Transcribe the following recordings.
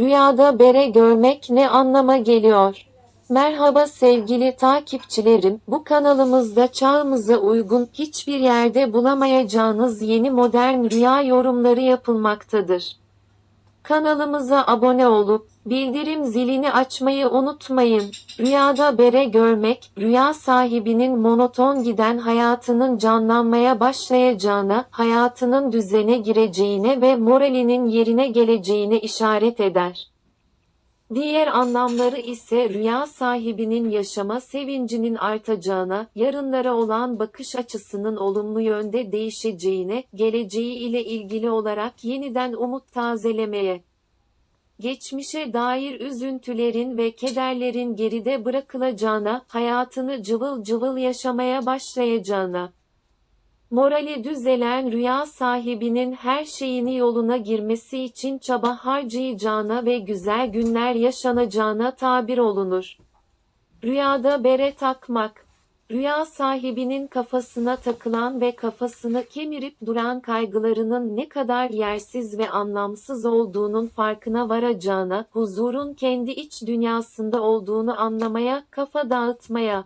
Rüyada bere görmek ne anlama geliyor? Merhaba sevgili takipçilerim. Bu kanalımızda çağımıza uygun hiçbir yerde bulamayacağınız yeni modern rüya yorumları yapılmaktadır. Kanalımıza abone olup bildirim zilini açmayı unutmayın. Rüyada bere görmek, rüya sahibinin monoton giden hayatının canlanmaya başlayacağına, hayatının düzene gireceğine ve moralinin yerine geleceğine işaret eder. Diğer anlamları ise rüya sahibinin yaşama sevincinin artacağına, yarınlara olan bakış açısının olumlu yönde değişeceğine, geleceği ile ilgili olarak yeniden umut tazelemeye, geçmişe dair üzüntülerin ve kederlerin geride bırakılacağına, hayatını cıvıl cıvıl yaşamaya başlayacağına, morali düzelen rüya sahibinin her şeyini yoluna girmesi için çaba harcayacağına ve güzel günler yaşanacağına tabir olunur. Rüyada bere takmak Rüya sahibinin kafasına takılan ve kafasını kemirip duran kaygılarının ne kadar yersiz ve anlamsız olduğunun farkına varacağına, huzurun kendi iç dünyasında olduğunu anlamaya, kafa dağıtmaya,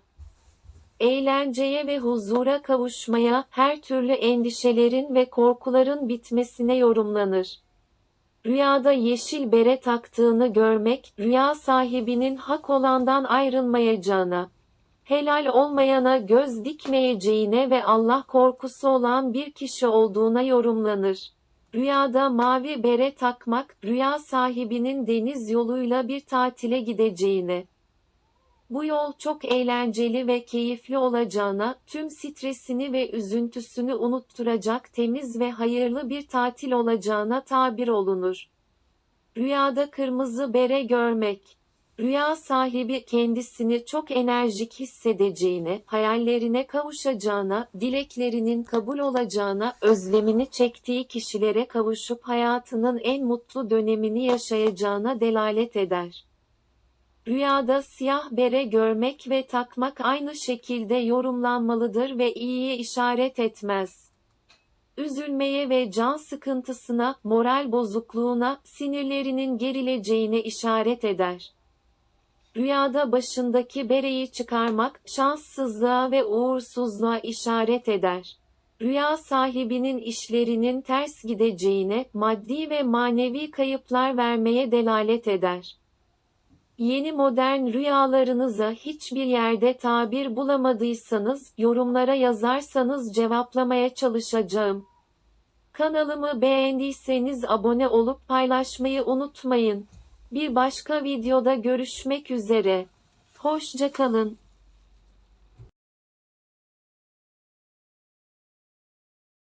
eğlenceye ve huzura kavuşmaya, her türlü endişelerin ve korkuların bitmesine yorumlanır. Rüyada yeşil bere taktığını görmek, rüya sahibinin hak olandan ayrılmayacağına, helal olmayana göz dikmeyeceğine ve Allah korkusu olan bir kişi olduğuna yorumlanır. Rüyada mavi bere takmak, rüya sahibinin deniz yoluyla bir tatile gideceğine, bu yol çok eğlenceli ve keyifli olacağına, tüm stresini ve üzüntüsünü unutturacak temiz ve hayırlı bir tatil olacağına tabir olunur. Rüyada kırmızı bere görmek Rüya sahibi kendisini çok enerjik hissedeceğine, hayallerine kavuşacağına, dileklerinin kabul olacağına, özlemini çektiği kişilere kavuşup hayatının en mutlu dönemini yaşayacağına delalet eder. Rüyada siyah bere görmek ve takmak aynı şekilde yorumlanmalıdır ve iyiye işaret etmez. Üzülmeye ve can sıkıntısına, moral bozukluğuna, sinirlerinin gerileceğine işaret eder. Rüyada başındaki bereyi çıkarmak, şanssızlığa ve uğursuzluğa işaret eder. Rüya sahibinin işlerinin ters gideceğine, maddi ve manevi kayıplar vermeye delalet eder. Yeni modern rüyalarınıza hiçbir yerde tabir bulamadıysanız, yorumlara yazarsanız cevaplamaya çalışacağım. Kanalımı beğendiyseniz abone olup paylaşmayı unutmayın. Bir başka videoda görüşmek üzere. Hoşça kalın.